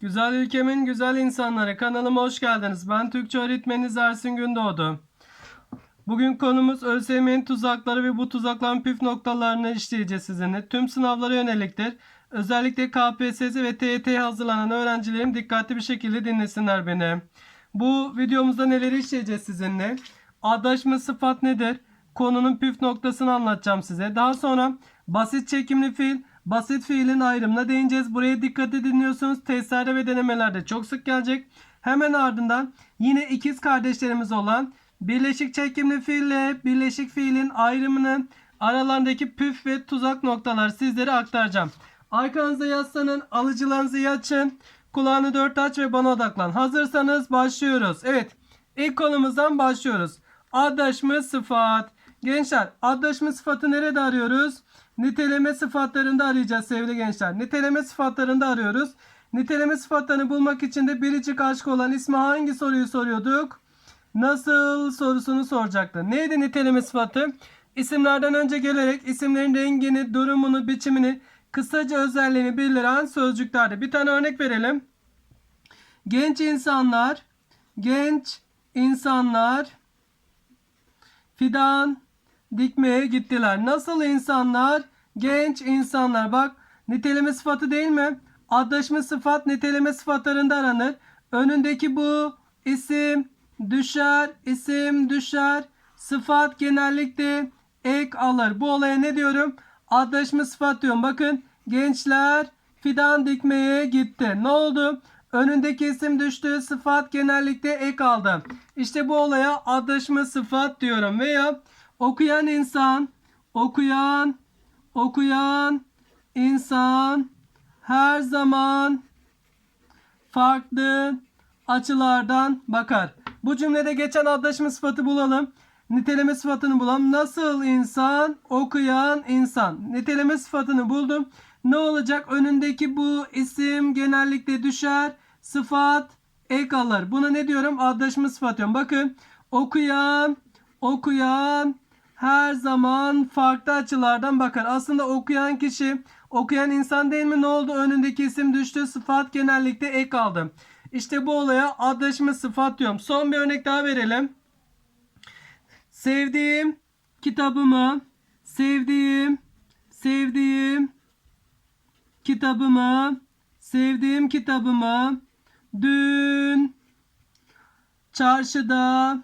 Güzel ülkemin güzel insanları kanalıma hoş geldiniz. Ben Türkçe öğretmeniniz Ersin Gündoğdu. Bugün konumuz ÖSYM'nin tuzakları ve bu tuzakların püf noktalarını işleyeceğiz sizinle. Tüm sınavlara yöneliktir. Özellikle KPSS ve TYT'ye hazırlanan öğrencilerim dikkatli bir şekilde dinlesinler beni. Bu videomuzda neleri işleyeceğiz sizinle? Adaşma sıfat nedir? Konunun püf noktasını anlatacağım size. Daha sonra basit çekimli fiil, basit fiilin ayrımına değineceğiz. Buraya dikkatli dinliyorsunuz. Testlerde ve denemelerde çok sık gelecek. Hemen ardından yine ikiz kardeşlerimiz olan birleşik çekimli fiille birleşik fiilin ayrımının aralarındaki püf ve tuzak noktalar sizlere aktaracağım. Arkanızda yaslanın, alıcılarınızı açın. Kulağını dört aç ve bana odaklan. Hazırsanız başlıyoruz. Evet, ilk konumuzdan başlıyoruz. Adaşma sıfat. Gençler, adaşma sıfatı nerede arıyoruz? Niteleme sıfatlarında arayacağız sevgili gençler. Niteleme sıfatlarında arıyoruz. Niteleme sıfatlarını bulmak için de biricik aşk olan ismi hangi soruyu soruyorduk? Nasıl sorusunu soracaktı. Neydi niteleme sıfatı? İsimlerden önce gelerek isimlerin rengini, durumunu, biçimini, kısaca özelliğini bildiren sözcüklerdi. Bir tane örnek verelim. Genç insanlar, genç insanlar fidan dikmeye gittiler. Nasıl insanlar? Genç insanlar. Bak niteleme sıfatı değil mi? Adlaşma sıfat niteleme sıfatlarında aranır. Önündeki bu isim düşer, isim düşer. Sıfat genellikle ek alır. Bu olaya ne diyorum? Adlaşma sıfat diyorum. Bakın gençler fidan dikmeye gitti. Ne oldu? Önündeki isim düştü. Sıfat genellikle ek aldı. İşte bu olaya adlaşma sıfat diyorum. Veya okuyan insan, okuyan, okuyan insan her zaman farklı açılardan bakar. Bu cümlede geçen adlaşma sıfatı bulalım. Niteleme sıfatını bulalım. Nasıl insan? Okuyan insan. Niteleme sıfatını buldum. Ne olacak? Önündeki bu isim genellikle düşer. Sıfat ek alır. Buna ne diyorum? Adlaşma sıfat diyorum. Bakın okuyan, okuyan her zaman farklı açılardan bakar. Aslında okuyan kişi, okuyan insan değil mi? Ne oldu? Önündeki isim düştü. Sıfat genellikle ek aldı. İşte bu olaya adlaşma sıfat diyorum. Son bir örnek daha verelim. Sevdiğim kitabımı, sevdiğim, sevdiğim kitabımı, sevdiğim kitabımı dün çarşıda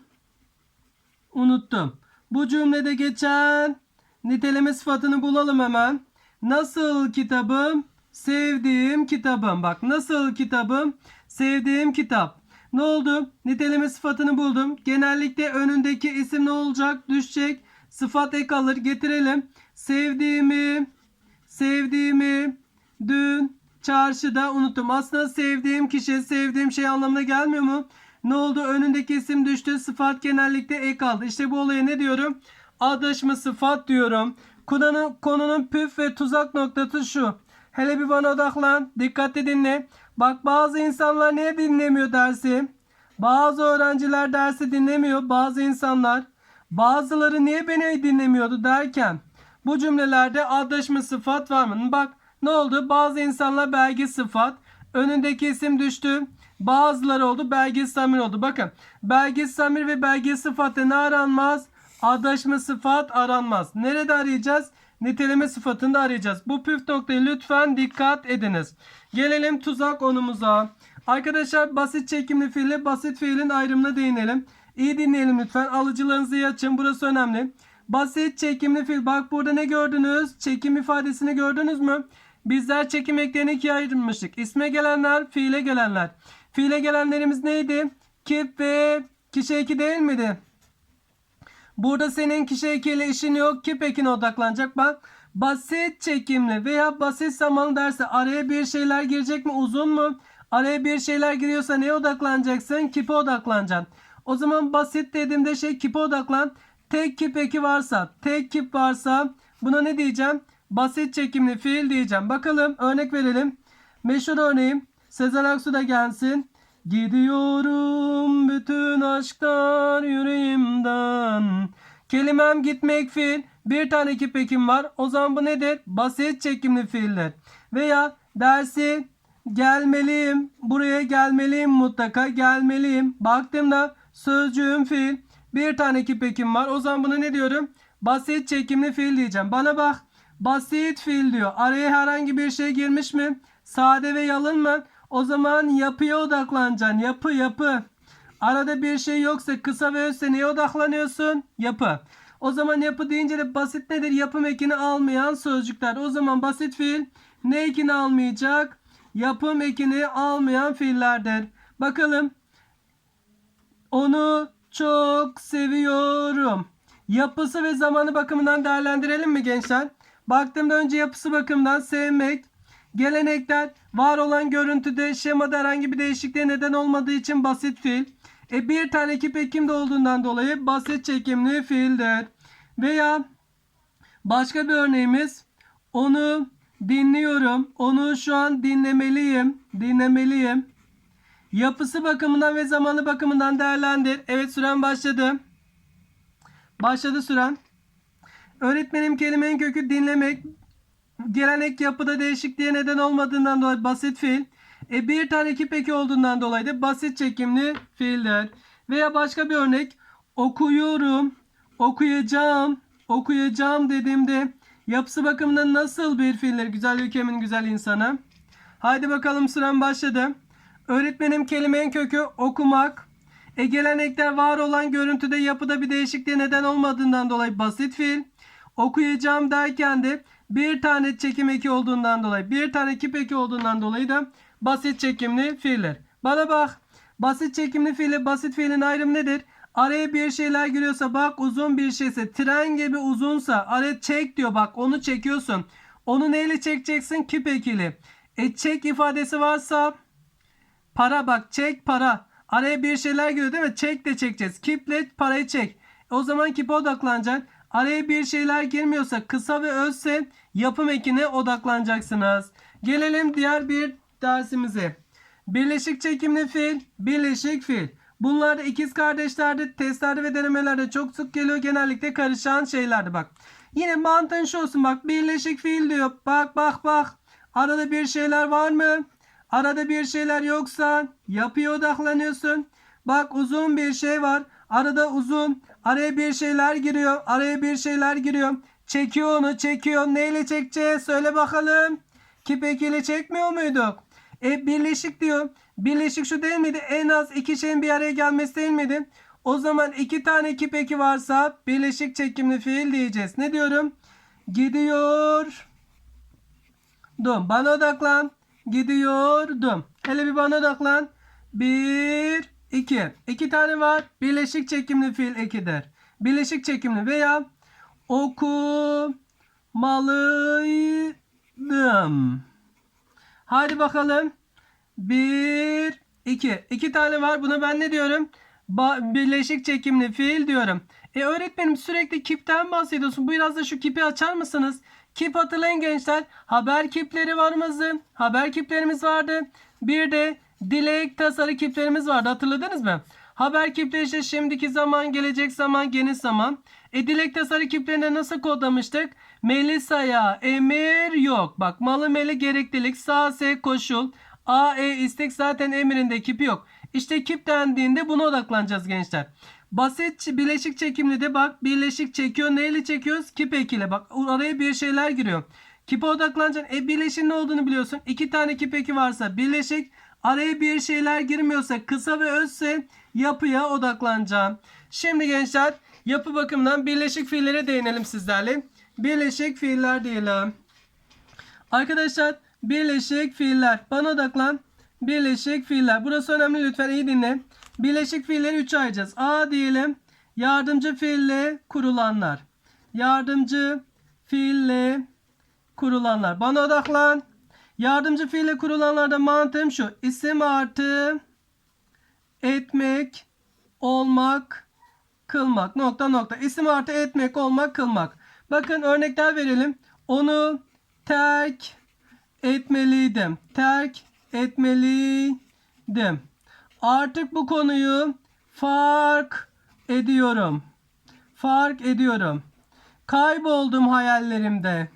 unuttum. Bu cümlede geçen niteleme sıfatını bulalım hemen. Nasıl kitabım? Sevdiğim kitabım. Bak nasıl kitabım? Sevdiğim kitap. Ne oldu? Niteleme sıfatını buldum. Genellikle önündeki isim ne olacak? Düşecek. Sıfat ek alır. Getirelim. Sevdiğimi, sevdiğimi dün çarşıda unuttum. Aslında sevdiğim kişi, sevdiğim şey anlamına gelmiyor mu? Ne oldu? Önündeki isim düştü. Sıfat genellikle ek aldı. İşte bu olaya ne diyorum? Adaşma sıfat diyorum. Konunun, konunun püf ve tuzak noktası şu. Hele bir bana odaklan. Dikkatli dinle. Bak bazı insanlar niye dinlemiyor dersi? Bazı öğrenciler dersi dinlemiyor. Bazı insanlar. Bazıları niye beni dinlemiyordu derken. Bu cümlelerde adaşma sıfat var mı? Bak ne oldu? Bazı insanlar belge sıfat. Önündeki isim düştü. Bazıları oldu belge samir oldu. Bakın belge samir ve belge sıfatla ne aranmaz? Adaşma sıfat aranmaz. Nerede arayacağız? Niteleme sıfatında arayacağız. Bu püf noktayı lütfen dikkat ediniz. Gelelim tuzak onumuza. Arkadaşlar basit çekimli fiille basit fiilin ayrımına değinelim. İyi dinleyelim lütfen. Alıcılarınızı açın. Burası önemli. Basit çekimli fiil. Bak burada ne gördünüz? Çekim ifadesini gördünüz mü? Bizler çekim eklerini ikiye ayırmıştık. İsme gelenler, fiile gelenler. Fiile gelenlerimiz neydi? Kip ve kişi eki değil miydi? Burada senin kişi ekiyle işin yok. Kip ekine odaklanacak. Bak basit çekimli veya basit zamanlı derse araya bir şeyler girecek mi? Uzun mu? Araya bir şeyler giriyorsa neye odaklanacaksın? Kipe odaklanacaksın. O zaman basit dediğimde şey kipe odaklan. Tek kip eki varsa, tek kip varsa buna ne diyeceğim? Basit çekimli fiil diyeceğim. Bakalım örnek verelim. Meşhur örneğim. Sezen Aksu da gelsin. Gidiyorum bütün aşklar yüreğimden. Kelimem gitmek fiil. Bir tane kip ekim var. O zaman bu nedir? Basit çekimli fiiller. Veya dersi gelmeliyim. Buraya gelmeliyim mutlaka. Gelmeliyim. Baktığımda sözcüğüm fiil. Bir tane kip ekim var. O zaman buna ne diyorum? Basit çekimli fiil diyeceğim. Bana bak. Basit fiil diyor. Araya herhangi bir şey girmiş mi? Sade ve yalın mı? O zaman yapıya odaklanacaksın. Yapı yapı. Arada bir şey yoksa kısa ve özse neye odaklanıyorsun? Yapı. O zaman yapı deyince de basit nedir? Yapım ekini almayan sözcükler. O zaman basit fiil ne ekini almayacak? Yapım ekini almayan fiillerdir. Bakalım. Onu çok seviyorum. Yapısı ve zamanı bakımından değerlendirelim mi gençler? Baktığımda önce yapısı bakımından sevmek, gelenekler, var olan görüntüde, şemada herhangi bir değişikliğe neden olmadığı için basit fiil. E bir tane kip ekimde olduğundan dolayı basit çekimli fiildir. Veya başka bir örneğimiz onu dinliyorum. Onu şu an dinlemeliyim. Dinlemeliyim. Yapısı bakımından ve zamanı bakımından değerlendir. Evet süren başladı. Başladı süren. Öğretmenim kelimenin kökü dinlemek. Gelenek yapıda değişikliğe neden olmadığından dolayı basit fiil. E bir tane kip eki olduğundan dolayı da basit çekimli fiildir. Veya başka bir örnek. Okuyorum, okuyacağım, okuyacağım dediğimde yapısı bakımından nasıl bir fiildir güzel ülkemin güzel insanı? Haydi bakalım süren başladı. Öğretmenim kelimenin kökü okumak. E gelenekler var olan görüntüde yapıda bir değişikliğe neden olmadığından dolayı basit fiil. Okuyacağım derken de bir tane çekim eki olduğundan dolayı bir tane kip eki olduğundan dolayı da basit çekimli fiiller. Bana bak. Basit çekimli fiille basit fiilin ayrımı nedir? Araya bir şeyler giriyorsa bak uzun bir şeyse tren gibi uzunsa araya çek diyor bak onu çekiyorsun. Onu neyle çekeceksin? Kip ekiyle. E çek ifadesi varsa para bak çek para. Araya bir şeyler giriyor değil mi? Çek de çekeceğiz. Kiple parayı çek. O zaman kipe odaklanacaksın. Araya bir şeyler girmiyorsa kısa ve özse yapım ekine odaklanacaksınız. Gelelim diğer bir dersimize. Birleşik çekimli fiil, birleşik fiil. Bunlar ikiz kardeşlerde, testlerde ve denemelerde çok sık geliyor. Genellikle karışan şeylerdi bak. Yine mantığın şu olsun bak. Birleşik fiil diyor. Bak bak bak. Arada bir şeyler var mı? Arada bir şeyler yoksa yapıya odaklanıyorsun. Bak uzun bir şey var. Arada uzun. Araya bir şeyler giriyor. Araya bir şeyler giriyor. Çekiyor onu çekiyor. Neyle çekeceğiz? Söyle bakalım. Kipek ile çekmiyor muyduk? E birleşik diyor. Birleşik şu değil miydi? En az iki şeyin bir araya gelmesi değil miydi? O zaman iki tane kipeki varsa birleşik çekimli fiil diyeceğiz. Ne diyorum? Gidiyor. Dum. Bana odaklan. Gidiyordum. Hele bir bana odaklan. Bir, iki. İki tane var. Birleşik çekimli fiil ekidir. Birleşik çekimli veya okumalıydım. Hadi bakalım. Bir, iki. İki tane var. Buna ben ne diyorum? Ba- birleşik çekimli fiil diyorum. E öğretmenim sürekli kipten bahsediyorsun. Biraz da şu kipi açar mısınız? Kip hatırlayın gençler. Haber kipleri varımızdı. Haber kiplerimiz vardı. Bir de dilek tasarı kiplerimiz vardı. Hatırladınız mı? Haber kipleri işte şimdiki zaman, gelecek zaman, geniş zaman. E dilek tasarı kiplerinde nasıl kodlamıştık? Melisa'ya emir yok. Bak malı meli gereklilik, sağ S koşul, A E istek zaten emrinde kipi yok. İşte kip dendiğinde buna odaklanacağız gençler. Basit bileşik çekimli de bak birleşik çekiyor. Neyle çekiyoruz? Kip ekiyle. Bak araya bir şeyler giriyor. Kipe odaklanacaksın. E birleşin ne olduğunu biliyorsun. İki tane kip eki varsa birleşik. Araya bir şeyler girmiyorsa kısa ve özse yapıya odaklanacağım. Şimdi gençler yapı bakımından birleşik fiillere değinelim sizlerle. Birleşik fiiller diyelim. Arkadaşlar birleşik fiiller. Bana odaklan. Birleşik fiiller. Burası önemli lütfen iyi dinle. Birleşik fiilleri 3'e ayıracağız. A diyelim. Yardımcı fiille kurulanlar. Yardımcı fiille kurulanlar. Bana odaklan. Yardımcı fiille kurulanlarda mantığım şu. İsim artı etmek, olmak, kılmak. Nokta nokta. İsim artı etmek, olmak, kılmak. Bakın örnekler verelim. Onu terk etmeliydim. Terk etmeliydim. Artık bu konuyu fark ediyorum. Fark ediyorum. Kayboldum hayallerimde.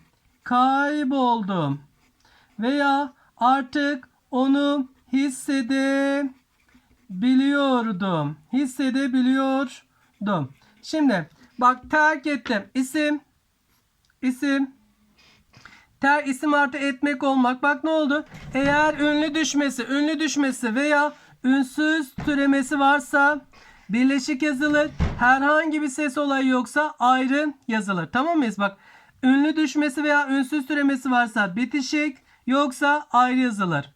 Kayboldum. Veya artık Onu hissedebiliyordum. Hissedebiliyordum. Şimdi bak terk ettim. İsim. İsim. Ter isim artı etmek olmak. Bak ne oldu? Eğer ünlü düşmesi, ünlü düşmesi veya ünsüz türemesi varsa birleşik yazılır. Herhangi bir ses olayı yoksa ayrı yazılır. Tamam mıyız? Bak ünlü düşmesi veya ünsüz türemesi varsa bitişik yoksa ayrı yazılır.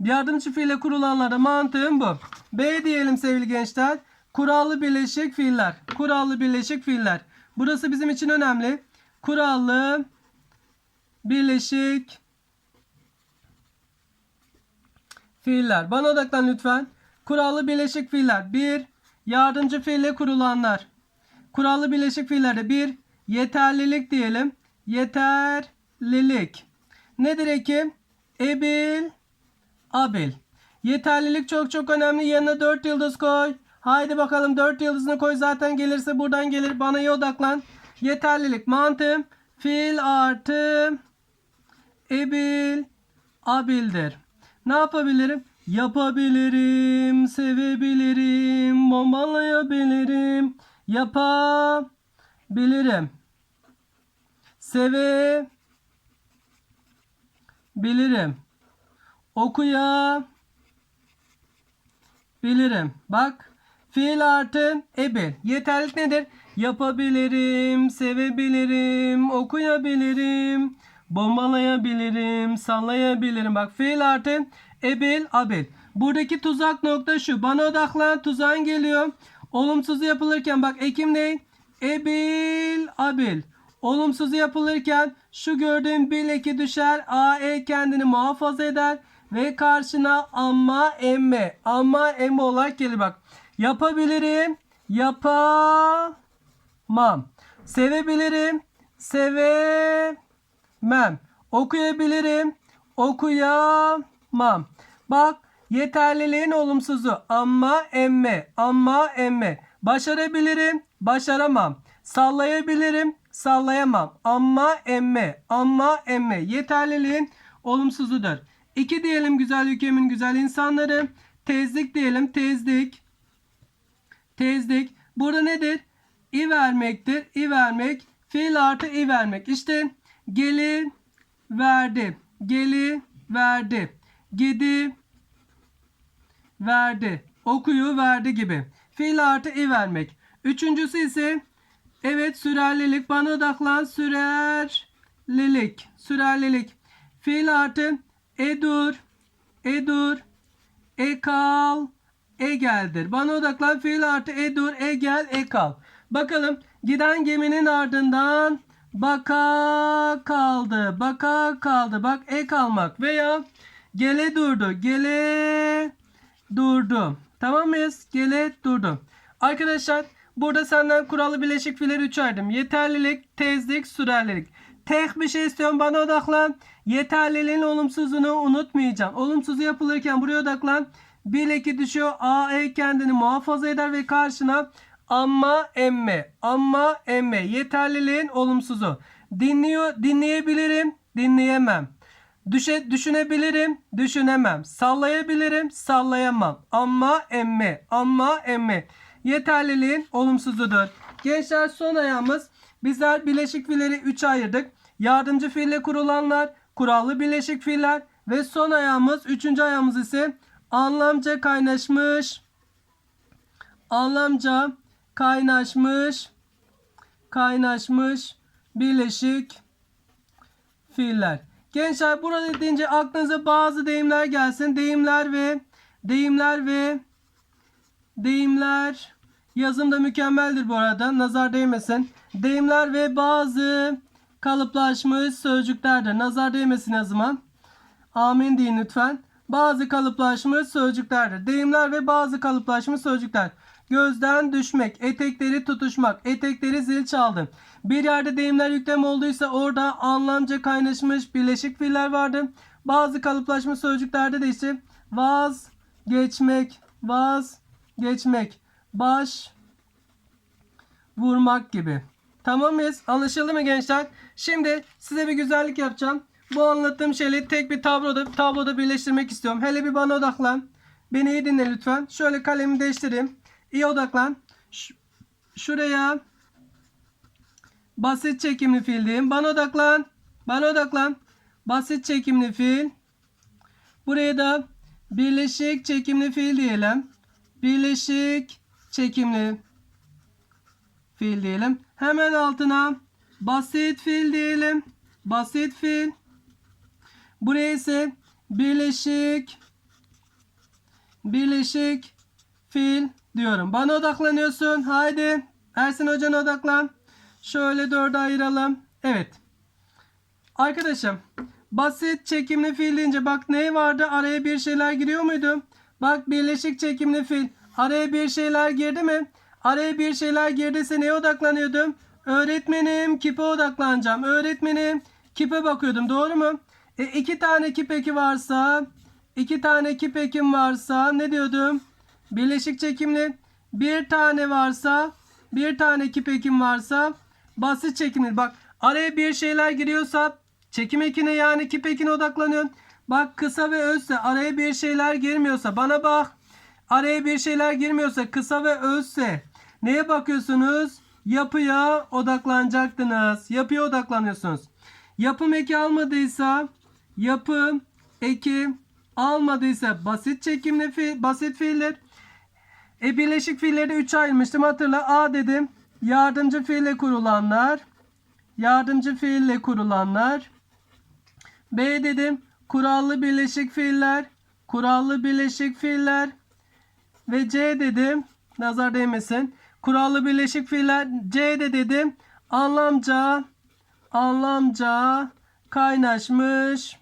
Yardımcı fiille kurulanlarda mantığım bu. B diyelim sevgili gençler. Kurallı birleşik fiiller. Kurallı birleşik fiiller. Burası bizim için önemli. Kurallı birleşik fiiller. Bana odaklan lütfen. Kurallı birleşik fiiller. 1. Yardımcı fiille kurulanlar. Kurallı birleşik fiillerde 1. Yeterlilik diyelim. Yeterlilik. Nedir eki? Ebil, abil. Yeterlilik çok çok önemli. Yanına 4 yıldız koy. Haydi bakalım 4 yıldızını koy. Zaten gelirse buradan gelir. Bana iyi odaklan. Yeterlilik mantığım. Fiil artı ebil abildir. Ne yapabilirim? Yapabilirim, sevebilirim, bombalayabilirim, yapabilirim. Sevebilirim. Okuyabilirim. Bak fiil artı ebil. Yeterlik nedir? Yapabilirim, sevebilirim, okuyabilirim, bombalayabilirim, sallayabilirim. Bak fiil artı ebil, abil. Buradaki tuzak nokta şu. Bana odaklan tuzağın geliyor. Olumsuzu yapılırken bak ekim ne? Ebil, abil. Olumsuzu yapılırken şu gördüğün bil eki düşer. A, e kendini muhafaza eder. Ve karşına amma, emme. Amma, emme olarak gelir bak. Yapabilirim. Yapamam. Sevebilirim. Sevemem. Okuyabilirim. Okuyamam. Bak yeterliliğin olumsuzu. Amma emme. Amma emme. Başarabilirim. Başaramam. Sallayabilirim. Sallayamam. Amma emme. Amma emme. Yeterliliğin olumsuzudur. İki diyelim güzel ülkemin güzel insanları. Tezlik diyelim. Tezlik. Tezlik. Burada nedir? İ vermektir. İ vermek. Fiil artı i vermek. İşte geli verdi. Geli verdi. Gidi verdi. Okuyu verdi gibi. Fiil artı i vermek. Üçüncüsü ise evet sürerlilik. Bana odaklan. Sürerlilik. Sürerlilik. Fiil artı edur. Edur. Ekal. Egel'dir. Bana odaklan fiil artı edur, egel, ekal. Bakalım giden geminin ardından baka kaldı. Baka kaldı. Bak ek almak veya gele durdu. Gele durdu. Tamam mıyız? Gele durdu. Arkadaşlar burada senden kurallı bileşik fiilleri 3 ayırdım. Yeterlilik, tezlik, sürerlilik. Tek bir şey istiyorum bana odaklan. Yeterliliğin olumsuzunu unutmayacağım. Olumsuzu yapılırken buraya odaklan. Bir eki düşüyor. A, E kendini muhafaza eder ve karşına amma emme. Amma emme. Yeterliliğin olumsuzu. Dinliyor, dinleyebilirim, dinleyemem. Düşe, düşünebilirim, düşünemem. Sallayabilirim, sallayamam. Amma emme, amma emme. Yeterliliğin olumsuzudur. Gençler son ayağımız. Bizler bileşik fiilleri 3'e ayırdık. Yardımcı fiille kurulanlar, kurallı bileşik fiiller ve son ayağımız, üçüncü ayağımız ise anlamca kaynaşmış, anlamca kaynaşmış, kaynaşmış birleşik fiiller. Gençler burada deyince aklınıza bazı deyimler gelsin. Deyimler ve deyimler ve deyimler yazım da mükemmeldir bu arada. Nazar değmesin. Deyimler ve bazı kalıplaşmış sözcüklerdir. Nazar değmesin yazıma. Amin deyin lütfen. Bazı kalıplaşmış sözcüklerdir. Deyimler ve bazı kalıplaşmış sözcükler. Gözden düşmek, etekleri tutuşmak, etekleri zil çaldı. Bir yerde deyimler yüklem olduysa orada anlamca kaynaşmış birleşik fiiller vardı. Bazı kalıplaşmış sözcüklerde de işte vaz, geçmek, geçmek, baş, vurmak gibi. Tamam mıyız? Anlaşıldı mı gençler? Şimdi size bir güzellik yapacağım. bu anlattığım şeyleri tek bir tabloda tabloda birleştirmek istiyorum. Hele bir bana odaklan. Beni iyi dinle lütfen. Şöyle kalemi değiştireyim. İyi odaklan. Ş- şuraya basit çekimli fiil diyeyim. Bana odaklan. Bana odaklan. Basit çekimli fiil. Buraya da birleşik çekimli fiil diyelim. Birleşik çekimli fiil diyelim. Hemen altına basit fiil diyelim. Basit fiil. Buraya ise birleşik birleşik fiil diyorum. Bana odaklanıyorsun. Haydi. Ersin hocana odaklan. Şöyle dörde ayıralım. Evet. Arkadaşım basit çekimli fiil deyince bak ne vardı? Araya bir şeyler giriyor muydu? Bak birleşik çekimli fiil. Araya bir şeyler girdi mi? Araya bir şeyler girdiyse neye odaklanıyordum? Öğretmenim kipe odaklanacağım. Öğretmenim kipe bakıyordum. Doğru mu? E, iki tane kip eki varsa iki tane kip ekim varsa ne diyordum? Birleşik çekimli. Bir tane varsa bir tane kip ekim varsa basit çekimli. Bak araya bir şeyler giriyorsa çekim ekine yani kip odaklanıyorsun. Bak kısa ve özse araya bir şeyler girmiyorsa bana bak. Araya bir şeyler girmiyorsa kısa ve özse neye bakıyorsunuz? Yapıya odaklanacaktınız. Yapıya odaklanıyorsunuz. Yapım eki almadıysa yapım eki almadıysa basit çekimli fiil, basit fiiller. E birleşik fiilleri 3'e ayırmıştım. Hatırla A dedim. Yardımcı fiille kurulanlar. Yardımcı fiille kurulanlar. B dedim. Kurallı birleşik fiiller. Kurallı birleşik fiiller. Ve C dedim. Nazar değmesin. Kurallı birleşik fiiller. C de dedim. Anlamca. Anlamca. Kaynaşmış.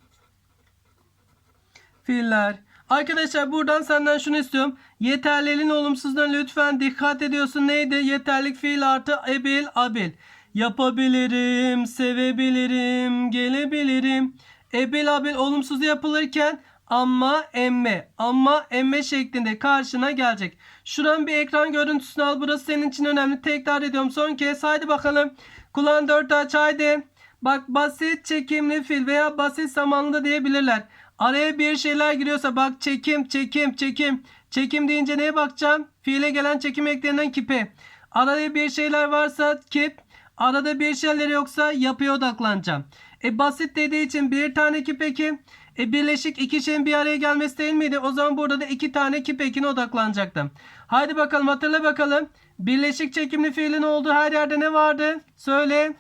Fiiller. Arkadaşlar buradan senden şunu istiyorum. Yeterliliğin olumsuzluğuna lütfen dikkat ediyorsun. Neydi? Yeterlik fiil artı ebil abil. Yapabilirim, sevebilirim, gelebilirim. Ebil abil olumsuz yapılırken ama emme, ama emme şeklinde karşına gelecek. Şuran bir ekran görüntüsünü al. Burası senin için önemli. Tekrar ediyorum. Son kez. Haydi bakalım. Kulağın dört aç. Haydi. Bak basit çekimli fil veya basit zamanlı diyebilirler. Araya bir şeyler giriyorsa bak çekim, çekim, çekim. Çekim deyince neye bakacağım? Fiile gelen çekim eklerinden kipi. Arada bir şeyler varsa kip. Arada bir şeyler yoksa yapıya odaklanacağım. E basit dediği için bir tane kip eki. E birleşik iki şeyin bir araya gelmesi değil miydi? O zaman burada da iki tane kip ekine odaklanacaktım. Haydi bakalım hatırla bakalım. Birleşik çekimli fiilin olduğu her yerde ne vardı? Söyle.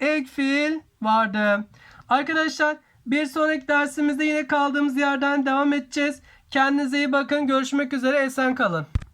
Ek fiil vardı. Arkadaşlar bir sonraki dersimizde yine kaldığımız yerden devam edeceğiz. Kendinize iyi bakın. Görüşmek üzere. Esen kalın.